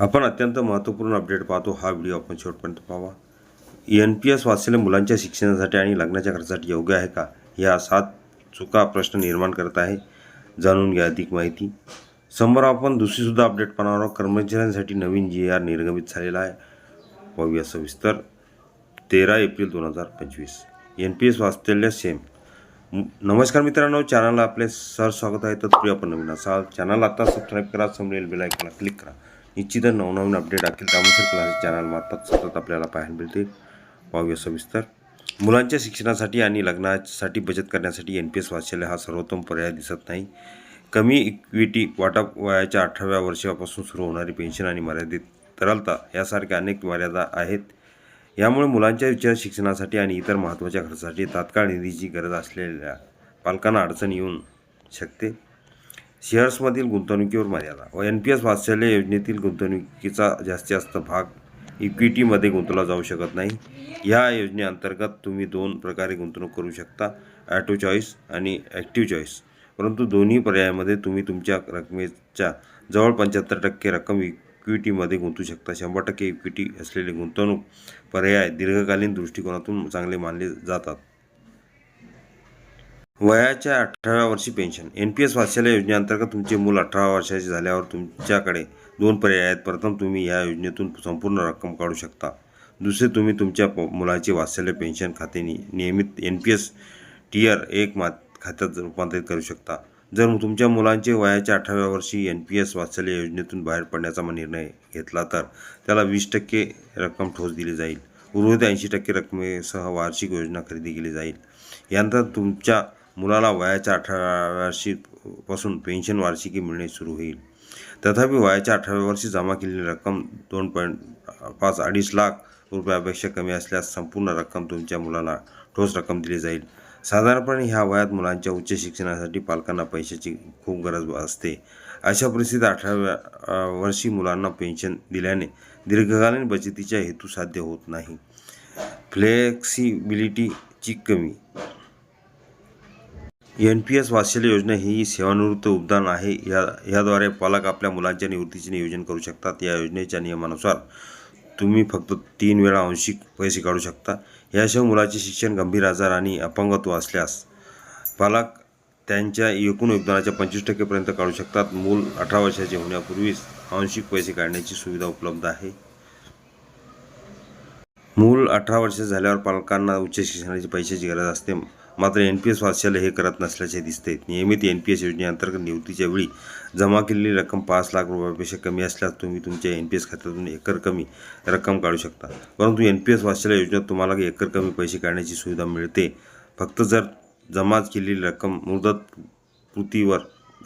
आपण अत्यंत महत्त्वपूर्ण अपडेट पाहतो. हा व्हिडिओ आपण शेवटपर्यंत पाहावा. एन पी एस वाचलेल्या मुलांच्या शिक्षणासाठी आणि लग्नाच्या खर्चासाठी योग्य आहे का? या सात चुका प्रश्न निर्माण करत आहे. जाणून घ्या अधिक माहिती. समोर आपण दुसरीसुद्धा अपडेट पाहणार आहोत. कर्मचाऱ्यांसाठी नवीन जी आर निर्गमित झालेला आहे. पाहूया सविस्तर. तेरा एप्रिल दोन हजार पंचवीस. एन पी एस वाचलेल्या सेम. नमस्कार मित्रांनो चॅनलला आपले सर स्वागत आहे. तत्पूर्वी आपण नवीन असाल. चॅनल आता सबस्क्राईब करा समजेल बेल क्लिक करा. निश्चितच नवनवीन अपडेट अखेर त्यानुसार क्लासेस चॅनलमार्फत सतत आपल्याला पाहायला मिळते पाहूया सविस्तर. मुलांच्या शिक्षणासाठी आणि लग्नासाठी बचत करण्यासाठी एन पी एस वाचलेला हा सर्वोत्तम पर्याय दिसत नाही. कमी इक्विटी वाटप वयाच्या अठराव्या वर्षापासून सुरू होणारी पेन्शन आणि मर्यादित तरलता यासारख्या अनेक मर्यादा आहेत. यामुळे मुलांच्या विचार शिक्षणासाठी आणि इतर महत्त्वाच्या खर्चासाठी तात्काळ निधीची गरज असलेल्या पालकांना अडचण येऊन शकते. शेअर्समधील गुंतवणुकीवर मर्यादा व एन पी एस वात्सल्य योजनेतील गुंतवणुकीचा जास्तीत जास्त भाग इक्विटीमध्ये गुंतवला जाऊ शकत नाही. या योजनेअंतर्गत तुम्ही दोन प्रकारे गुंतवणूक करू शकता ॲटो चॉईस आणि ॲक्टिव्ह चॉईस. परंतु दोन्ही पर्यायामध्ये तुम्ही तुमच्या रकमेच्या जवळ पंच्याहत्तर टक्के रक्कम इक्विटीमध्ये गुंतवू शकता. शंभर टक्के इक्विटी असलेले गुंतवणूक पर्याय दीर्घकालीन दृष्टिकोनातून चांगले मानले जातात. वयाच्या अठराव्या वर्षी pension. N P S Vatsalya योजनेअंतर्गत तुमचे मूल अठरा वर्षाचे झाल्यावर तुमच्याकडे दोन पर्याय आहेत. प्रथम तुम्ही या योजनेतून संपूर्ण रक्कम काढू शकता. दुसरे तुम्ही तुमच्या प- मुलाचे वात्सल्य पेन्शन खाते नियमित एन पी एस टीयर एक मा खात्यात रूपांतरित करू शकता. जर तुमच्या मुलांचे वयाच्या अठराव्या वर्षी एन पी एस वात्सल्य योजनेतून बाहेर पडण्याचा निर्णय घेतला तर त्याला वीस टक्के रक्कम ठोस दिली जाईल. उर्वरित ऐंशी टक्के रकमेसह वार्षिक योजना खरेदी केली जाईल. यानंतर तुमच्या मुलाला वयाच्या अठराव्या वर्षीपासून पेन्शन वार्षिकी मिळणे सुरू होईल. तथापि वयाच्या अठराव्या वर्षी जमा केलेली रक्कम दोन पॉईंट पाच अडीच लाख रुपयापेक्षा कमी असल्यास संपूर्ण रक्कम तुमच्या मुलाला ठोस रक्कम दिली जाईल. साधारणपणे ह्या वयात मुलांच्या उच्च शिक्षणासाठी पालकांना पैशाची खूप गरज असते. अशा परिस्थितीत अठराव्या वर्षी मुलांना पेन्शन दिल्याने दीर्घकालीन बचतीचा हेतू साध्य होत नाही. फ्लेक्सिबिलिटीची कमी एन पी एस वात्सल्य योजना ही सेवानिवृत्त उद्यान आहे. या याद्वारे पालक आपल्या मुलांच्या निवृत्तीचे नियोजन करू शकतात. या योजनेच्या नियमानुसार तुम्ही फक्त तीन वेळा आंशिक पैसे काढू शकता. याशिवाय मुलाचे शिक्षण गंभीर आजार आणि अपंगत्व असल्यास पालक त्यांच्या एकूण योगदानाच्या पंचवीस टक्केपर्यंत काढू शकतात. मूल अठरा वर्षाचे होण्यापूर्वीच आंशिक पैसे काढण्याची सुविधा उपलब्ध आहे. मूल अठरा वर्ष झाल्यावर पालकांना उच्च शिक्षणाची पैशाची गरज असते. मात्र एन पी एस वात्सल्य हे करत नसल्याचे दिसते. नियमित एन पी एस योजनेअंतर्गत निवृत्तीच्या वेळी जमा केलेली रक्कम पाच लाख रुपयापेक्षा कमी असल्यास तुम्ही तुमच्या एन पी एस खात्यातून एकर कमी रक्कम काढू शकता. परंतु एन पी एस वात्सल्य योजनेत तुम्हाला एकर कमी पैसे काढण्याची सुविधा मिळते. फक्त जर जमा केलेली रक्कम मुदत कृतीवर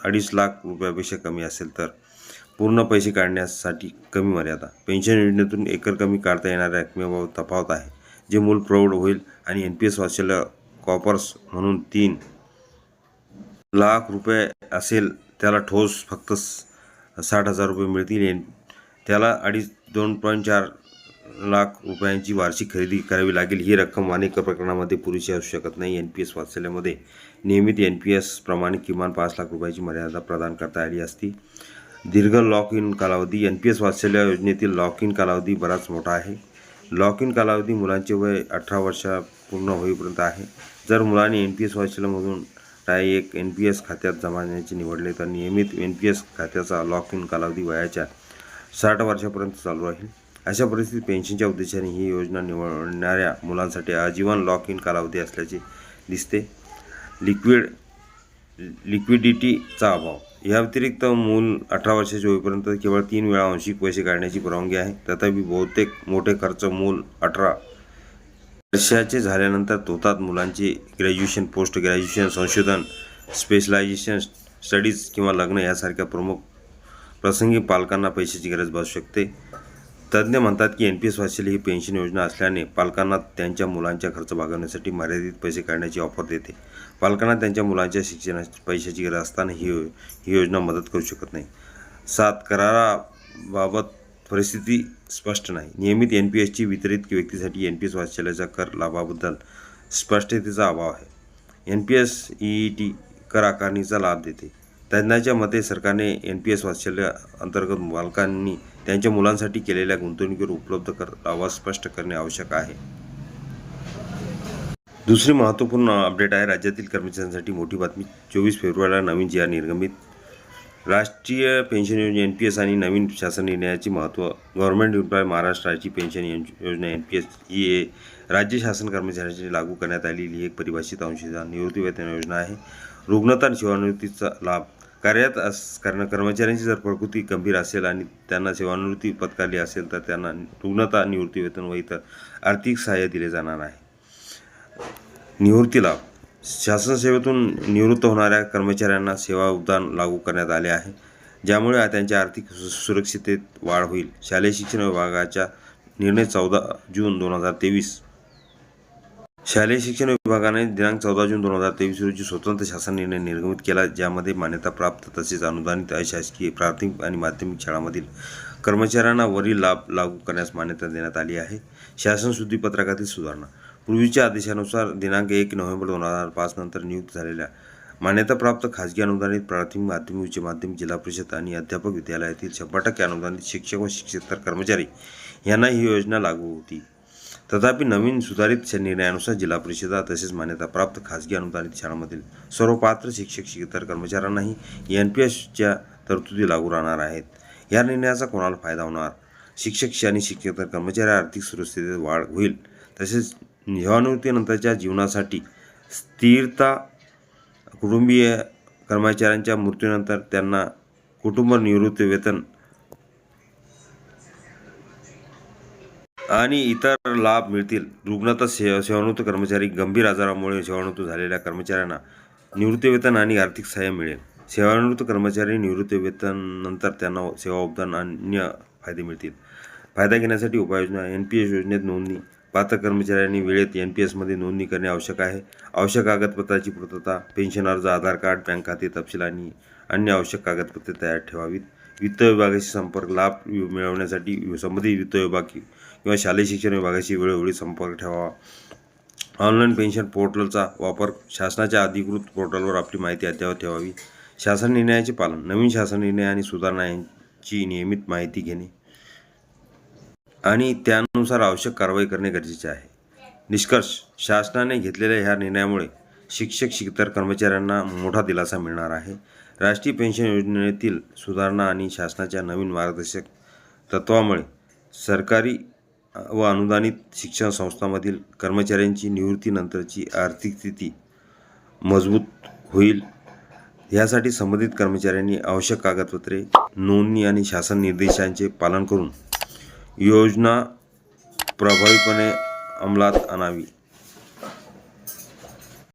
अडीच लाख रुपयापेक्षा कमी असेल तर पूर्ण पैसे काढण्यासाठी कमी मर्यादा. पेन्शन योजनेतून एकर कमी काढता येणाऱ्या रकमेबाबत तफावत आहे जे मूल प्रौढ होईल आणि एन पी एस वाचलेलं कॉपर्स म्हणून तीन लाख रुपये असेल त्याला ठोस फक्त साठ हजार रुपये मिळतील. एन त्याला अडीच दोन पॉईंट चार लाख रुपयांची वार्षिक खरेदी करावी लागेल. ही रक्कम अनेक प्रकरणामध्ये पुरेशी असू शकत नाही. एन पी एस वाचल्यामध्ये नियमित एन पी एस प्रमाणे किमान पाच लाख रुपयाची मर्यादा प्रदान करता आली असती. दीर्घ लॉक इन कालावधी. एन पी एस वात्सल्य योजनेतील लॉक इन कालावधी बराच मोठा आहे. लॉक इन कालावधी मुलांचे वय अठरा वर्षा पूर्ण होईपर्यंत आहे. जर मुलाने एन पी एस हॉस्टेलमधून टाय एक एन पी एस खात्यात जमाण्याचे निवडले तर नियमित एन पी एस खात्याचा लॉक इन कालावधी वयाच्या साठ वर्षापर्यंत चालू राहील. अशा परिस्थितीत पेन्शनच्या उद्देशाने ही योजना निवडणाऱ्या मुलांसाठी आजीवन लॉक इन कालावधी असल्याचे दिसते. लिक्विड लिक्विडिटीचा अभाव. या व्यतिरिक्त मूल अठरा वर्षाचे होईपर्यंत केवळ तीन वेळा आंशिक पैसे काढण्याची परवानगी आहे. तथापि बहुतेक मोठे खर्च मूल अठरा वर्षाचे झाल्यानंतर होतात मुलांचे ग्रॅज्युएशन पोस्ट ग्रॅज्युएशन संशोधन स्पेशलायझेशन स्टडीज किंवा लग्न यासारख्या प्रमुख प्रसंगी पालकांना पैशाची गरज भासू शकते. तज्ज्ञ म्हणतात की एन पी एस वाचल ही पेन्शन योजना असल्याने पालकांना त्यांच्या मुलांच्या खर्च भागवण्यासाठी मर्यादित पैसे काढण्याची ऑफर देते. पालकांना त्यांच्या मुलांच्या शिक्षणाची पैशाची गरज असताना ही ही योजना मदत करू शकत नाही. सात कराराबाबत परिस्थिती स्पष्ट नाही. नियमित एन पी एसची वितरित व्यक्तीसाठी एन पी एस वाचल्याच्या कर लाभाबद्दल स्पष्टतेचा अभाव आहे. N P S E T कर आकारणीचा लाभ देते. तज्ज्ञाच्या मते सरकारने एन पी एस वात्सल्य अंतर्गत मालकांनी त्यांच्या मुलांसाठी केलेल्या गुंतवणुकीवर उपलब्ध कर लावा स्पष्ट करणे आवश्यक आहे. दुसरी महत्त्वपूर्ण अपडेट आहे राज्यातील कर्मचाऱ्यांसाठी मोठी बातमी. चोवीस फेब्रुवारीला नवीन जी निर्गमित राष्ट्रीय पेन्शन योजना एन पी एस आणि नवीन शासन निर्णयाचे महत्त्व गव्हर्नमेंट एम्प्लॉय महाराष्ट्राची पेन्शन योज- योजना एन पी एस ही ए- राज्य शासन कर्मचाऱ्यांसाठी लागू करण्यात आलेली एक परिभाषित अंशदान निवृत्तीवेतन योजना आहे. रुग्णता आणि सेवानिवृत्तीचा लाभ. कार्यात अस कारण कर्मचाऱ्यांची जर प्रकृती गंभीर असेल आणि त्यांना सेवानिवृत्ती पत्कारली असेल तर त्यांना रुग्णता निवृत्तीवेतन व इतर आर्थिक सहाय्य दिले जाणार आहे. निवृत्ती लाभ. शासन सेवेतून निवृत्त होणाऱ्या कर्मचाऱ्यांना सेवा उद्यान लागू करण्यात आले आहे. ज्यामुळे त्यांच्या आर्थिक सु- सुरक्षिततेत वाढ होईल. शालेय शिक्षण विभागाच्या निर्णय चौदा जून दोन हजार तेवीस. शालेय शिक्षण विभागाने दिनांक चौदा जून दोन हजार तेवीस रोजी स्वतंत्र शासन निर्णय निर्गमित केला ज्यामध्ये मान्यताप्राप्त तसेच अनुदानित अशासकीय प्राथमिक आणि माध्यमिक शाळांमधील कर्मचाऱ्यांना वरील लाभ लागू करण्यास मान्यता देण्यात आली आहे. शासन शुद्धीपत्रकातील सुधारणा. पूर्वीच्या आदेशानुसार दिनांक एक नोव्हेंबर दोन हजार पाच नंतर नियुक्त झालेल्या मान्यताप्राप्त खाजगी अनुदानित प्राथमिक माध्यमिक उच्च माध्यमिक जिल्हा परिषद आणि अध्यापक विद्यालयातील शंभर टक्के अनुदानित शिक्षक व शिक्षकेतर कर्मचारी यांना ही योजना लागू होती. तथापि नवीन सुधारित श- निर्णयानुसार जिल्हा परिषदा तसेच मान्यताप्राप्त खाजगी अनुदानित शाळांमधील सर्व पात्र शिक्षक शिक्षकेतर कर्मचाऱ्यांनाही एन पी एसच्या तरतुदी लागू राहणार आहेत. या निर्णयाचा कोणाला फायदा होणार? शिक्षक आणि शिक्षकेतर कर्मचारी आर्थिक सुरक्षिततेत वाढ होईल तसेच सेवानिवृत्तीनंतरच्या जीवनासाठी स्थिरता कुटुंबीय कर्मचाऱ्यांच्या मृत्यूनंतर त्यांना कुटुंब निवृत्ती वेतन आणि इतर लाभ मिळतील. रुग्णता से सेवानिवृत्त कर्मचारी गंभीर आजारामुळे सेवानिवृत्त झालेल्या कर्मचाऱ्यांना निवृत्तीवेतन आणि आर्थिक सहाय्य मिळेल. सेवानिवृत्त कर्मचारी निवृत्तीवेतन नंतर त्यांना सेवा उपदान अन्य फायदे मिळतील. फायदा घेण्यासाठी उपाययोजना एन पी एस योजनेत नोंदणी पात्र कर्मचाऱ्यांनी वेळेत एन पी एसमध्ये नोंदणी करणे आवश्यक आहे. आवश्यक कागदपत्राची पूर्तता पेन्शन अर्ज आधार कार्ड बँक खाते तपशील आणि अन्य आवश्यक कागदपत्रे तयार ठेवावीत. वित्त विभागाशी संपर्क लाभ मिळवण्यासाठी संबंधित वित्त विभाग किंवा शालेय शिक्षण विभागाशी वेळोवेळी संपर्क ठेवावा. ऑनलाईन पेन्शन पोर्टलचा वापर शासनाच्या अधिकृत पोर्टलवर आपली माहिती अद्ययावत ठेवावी. शासन निर्णयाचे पालन नवीन शासन निर्णय आणि सुधारणा यांची नियमित माहिती घेणे. आणि त्यानुसार आवश्यक कारवाई करणे गरजेचे आहे. निष्कर्ष शासनाने घेतलेल्या ह्या निर्णयामुळे शिक्षक शिकतर कर्मचाऱ्यांना मोठा दिलासा मिळणार आहे. राष्ट्रीय पेन्शन योजनेतील सुधारणा आणि शासनाच्या नवीन मार्गदर्शक तत्वामुळे सरकारी व अनुदानित शिक्षण संस्थांमधील कर्मचाऱ्यांची निवृत्तीनंतरची आर्थिक स्थिती मजबूत होईल. यासाठी संबंधित कर्मचाऱ्यांनी आवश्यक कागदपत्रे नोंदणी आणि शासन निर्देशांचे पालन करून યોજના પ્રભાવીપણે અમલાત આનાવી